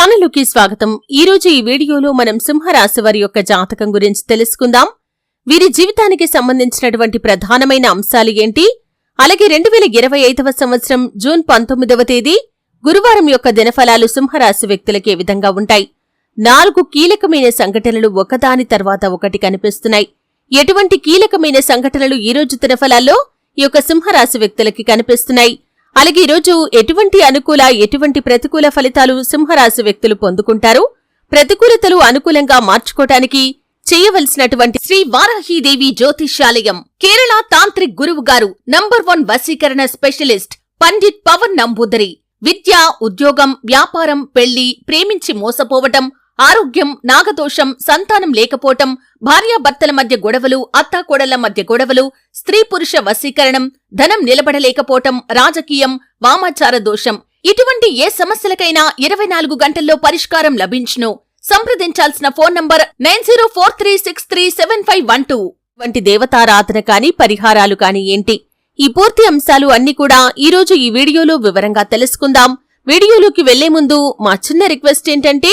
ఛానల్లోకి స్వాగతం. ఈరోజు ఈ వీడియోలో మనం సింహరాశి వారి యొక్క జాతకం గురించి తెలుసుకుందాం. వీరి జీవితానికి సంబంధించినటువంటి ప్రధానమైన అంశాలు ఏంటి? అలాగే రెండు వేల ఇరవై ఐదవ సంవత్సరం జూన్ పంతొమ్మిదవ తేదీ గురువారం యొక్క దినఫలాలు సింహరాశి వ్యక్తులకి విధంగా ఉంటాయి? నాలుగు కీలకమైన సంఘటనలు ఒకదాని తర్వాత ఒకటి కనిపిస్తున్నాయి. ఎటువంటి కీలకమైన సంఘటనలు ఈ రోజు దినఫలాల్లో ఈ యొక్క సింహరాశి వ్యక్తులకి కనిపిస్తున్నాయి? అలాగే ఈరోజు ఎటువంటి అనుకూల ఎటువంటి ప్రతికూల ఫలితాలు సింహరాశి వ్యక్తులు పొందుకుంటారు? ప్రతికూలతలు అనుకూలంగా మార్చుకోటానికి చేయవలసినటువంటి శ్రీ వారాహీదేవి జ్యోతిష్యాలయం కేరళ తాంత్రిక్ గురువు గారు నంబర్ వన్ వశీకరణ స్పెషలిస్ట్ పండిత్ పవన్ నంబూదరి. విద్య ఉద్యోగం వ్యాపారం పెళ్ళి ప్రేమించి మోసపోవటం ఆరోగ్యం నాగదోషం సంతానం లేకపోవటం భార్యాభర్తల మధ్య గొడవలు అత్తాకోడళ్ళ మధ్య గొడవలు స్త్రీ పురుష వశీకరణం ధనం నిలబడలేకపోవటం రాజకీయం వామాచార దోషం. ఇటువంటి ఏ సమస్యలకైనా ఇరవై నాలుగు గంటల్లో పరిష్కారం లభించును. సంప్రదించాల్సిన phone number nine zero four three six three seven five one two. వంటి దేవతారాధన కాని పరిహారాలు కాని ఏంటి? ఈ పూర్తి అంశాలు అన్ని కూడా ఈరోజు ఈ వీడియోలో వివరంగా తెలుసుకుందాం. వీడియోలోకి వెళ్ళే ముందు మా చిన్న రిక్వెస్ట్ ఏంటంటే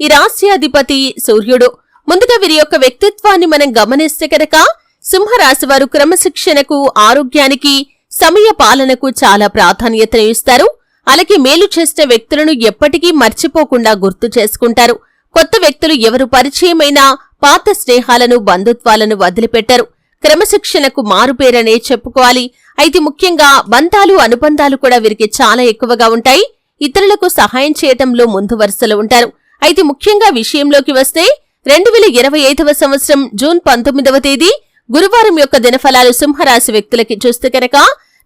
ఈ రాశ్యాధిపతి సూర్యుడు. ముందుగా వీరి యొక్క వ్యక్తిత్వాన్ని మనం గమనిస్తే కనుక సింహరాశి వారు క్రమశిక్షణకు ఆరోగ్యానికి సమయ పాలనకు చాలా ప్రాధాన్యతను ఇస్తారు అలాగే మేలు చేసిన వ్యక్తులను ఎప్పటికీ మర్చిపోకుండా గుర్తు చేసుకుంటారు. కొత్త వ్యక్తులు ఎవరు పరిచయమైనా పాత స్నేహాలను బంధుత్వాలను వదిలిపెట్టరు. క్రమశిక్షణకు మారుపేరనే చెప్పుకోవాలి. అయితే ముఖ్యంగా బంధాలు అనుబంధాలు కూడా వీరికి చాలా ఎక్కువగా ఉంటాయి. ఇతరులకు సహాయం చేయటంలో ముందు వరుసలో ఉంటారు. అయితే ముఖ్యంగా విషయంలోకి వస్తే రెండు వేల ఇరవై ఐదవ సంవత్సరం జూన్ పంతొమ్మిదవ తేదీ గురువారం యొక్క దినఫలాలు సింహరాశి వ్యక్తులకి చూస్తే కనుక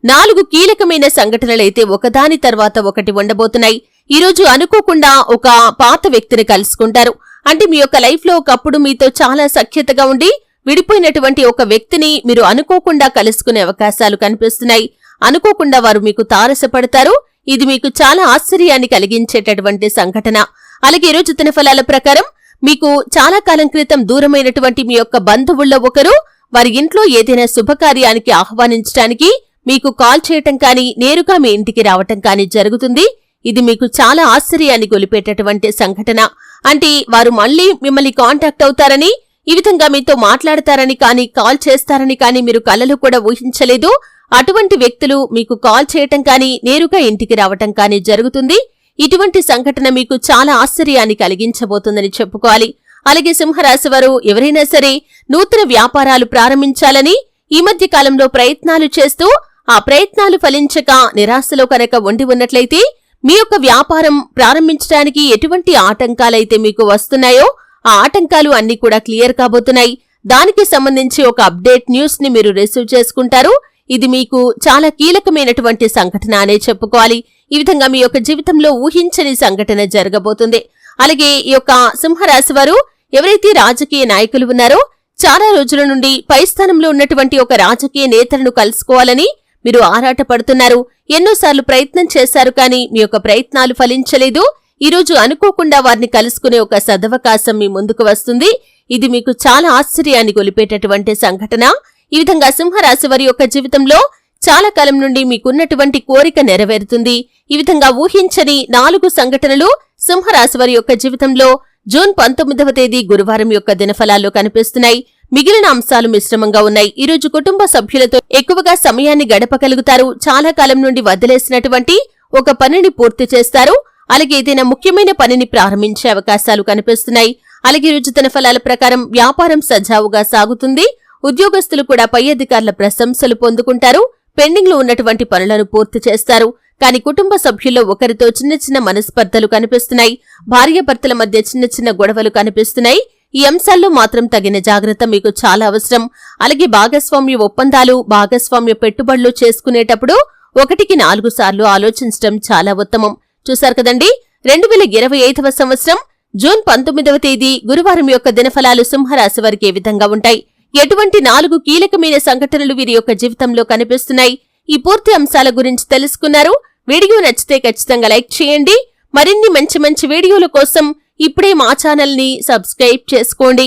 నాలుగు కీలకమైన సంఘటనలైతే ఒకదాని తర్వాత ఒకటి ఉండబోతున్నాయి. ఈ రోజు అనుకోకుండా ఒక పాత వ్యక్తిని కలుసుకుంటారు. అంటే మీ యొక్క లైఫ్లో ఒకప్పుడు మీతో చాలా సఖ్యతగా ఉండి విడిపోయినటువంటి ఒక వ్యక్తిని మీరు అనుకోకుండా కలుసుకునే అవకాశాలు కనిపిస్తున్నాయి. అనుకోకుండా వారు మీకు తారసపడతారు. ఇది మీకు చాలా ఆశ్చర్యాన్ని కలిగించేటటువంటి సంఘటన. అలాగే ఈ రోజు ఫలాల ప్రకారం మీకు చాలా కాలం క్రితం దూరమైనటువంటి మీ యొక్క బంధువుల్లో ఒకరు వారి ఇంట్లో ఏదైనా శుభకార్యానికి ఆహ్వానించడానికి మీకు కాల్ చేయటం కానీ నేరుగా మీ ఇంటికి రావటం కానీ జరుగుతుంది. ఇది మీకు చాలా ఆశ్చర్యాన్ని గొలిపేటటువంటి సంఘటన. అంటే వారు మళ్ళీ మిమ్మల్ని కాంటాక్ట్ అవుతారని ఈ విధంగా మీతో మాట్లాడతారని కానీ కాల్ చేస్తారని కానీ మీరు కలలు కూడా ఊహించలేదు. అటువంటి వ్యక్తులు మీకు కాల్ చేయటం కానీ నేరుగా ఇంటికి రావటం కానీ జరుగుతుంది. ఇటువంటి సంఘటన మీకు చాలా ఆశ్చర్యాన్ని కలిగించబోతుందని చెప్పుకోవాలి. అలాగే సింహరాశి వారు ఎవరైనా సరే నూతన వ్యాపారాలు ప్రారంభించాలని ఈ మధ్య కాలంలో ప్రయత్నాలు చేస్తూ ఆ ప్రయత్నాలు ఫలించక నిరాశలో కనుక ఉండి ఉన్నట్లయితే మీ యొక్క వ్యాపారం ప్రారంభించడానికి ఎటువంటి ఆటంకాలైతే మీకు వస్తున్నాయో ఆ ఆటంకాలు అన్ని కూడా క్లియర్ కాబోతున్నాయి. దానికి సంబంధించి ఒక అప్డేట్ న్యూస్ని మీరు రిసీవ్ చేసుకుంటారు. ఇది మీకు చాలా కీలకమైనటువంటి సంఘటన అనే చెప్పుకోవాలి. ఈ విధంగా మీ యొక్క జీవితంలో ఊహించని సంఘటన జరగబోతుంది. అలాగే ఈ యొక్క సింహరాశి వారు ఎవరైతే రాజకీయ నాయకులు ఉన్నారో చాలా రోజుల నుండి పై స్థానంలో ఉన్నటువంటి ఒక రాజకీయ నేతలను కలుసుకోవాలని మీరు ఆరాటపడుతున్నారు. ఎన్నోసార్లు ప్రయత్నం చేశారు కానీ మీ యొక్క ప్రయత్నాలు ఫలించలేదు. ఈ రోజు అనుకోకుండా వారిని కలుసుకునే ఒక సదవకాశం మీ ముందుకు వస్తుంది. ఇది మీకు చాలా ఆశ్చర్యాన్ని గొలిపేటటువంటి సంఘటన. ఈ విధంగా సింహరాశి వారి యొక్క జీవితంలో చాలా కాలం నుండి మీకున్నటువంటి కోరిక నెరవేరుతుంది. ఈ విధంగా ఊహించని నాలుగు సంఘటనలు సింహరాశి వారి యొక్క జీవితంలో జూన్ పంతొమ్మిదవ తేదీ గురువారం యొక్క దినఫలాల్లో కనిపిస్తున్నాయి. మిగిలిన అంశాలు మిశ్రమంగా ఉన్నాయి. ఈ రోజు కుటుంబ సభ్యులతో ఎక్కువగా సమయాన్ని గడపగలుగుతారు. చాలా కాలం నుండి వదిలేసినటువంటి ఒక పనిని పూర్తి చేస్తారు. అలాగే ఏదైనా ముఖ్యమైన పనిని ప్రారంభించే అవకాశాలు కనిపిస్తున్నాయి. అలాగే రోజు ఫలాల ప్రకారం వ్యాపారం సజావుగా సాగుతుంది. ఉద్యోగస్తులు కూడా పై అధికారుల ప్రశంసలు పొందుకుంటారు. పెండింగ్లో ఉన్నటువంటి పనులను పూర్తి చేస్తారు. కానీ కుటుంబ సభ్యుల్లో ఒకరితో చిన్న చిన్న మనస్పర్ధలు కనిపిస్తున్నాయి. భార్యాభర్తల మధ్య చిన్న చిన్న గొడవలు కనిపిస్తున్నాయి. ఈ అంశాల్లో మాత్రం తగిన జాగ్రత్త మీకు చాలా అవసరం. అలాగే భాగస్వామ్య ఒప్పందాలు భాగస్వామ్య పెట్టుబడులు చేసుకునేటప్పుడు ఒకటికి నాలుగు సార్లు ఆలోచించడం చాలా ఉత్తమం. చూశారు కదండి? రెండు వేల ఇరవై ఐదవ సంవత్సరం జూన్ పంతొమ్మిదవ తేదీ గురువారం యొక్క దినఫలాలు సింహరాశి వారికి ఏ విధంగా ఉంటాయి? ఎటువంటి నాలుగు కీలకమైన సంఘటనలు వీరి యొక్క జీవితంలో కనిపిస్తున్నాయి? ఈ పూర్తి అంశాల గురించి తెలుసుకున్నారు. వీడియో నచ్చితే ఖచ్చితంగా లైక్ చేయండి. మరిన్ని మంచి మంచి వీడియోల కోసం ఇప్పుడే మా ఛానల్ని సబ్స్క్రైబ్ చేసుకోండి.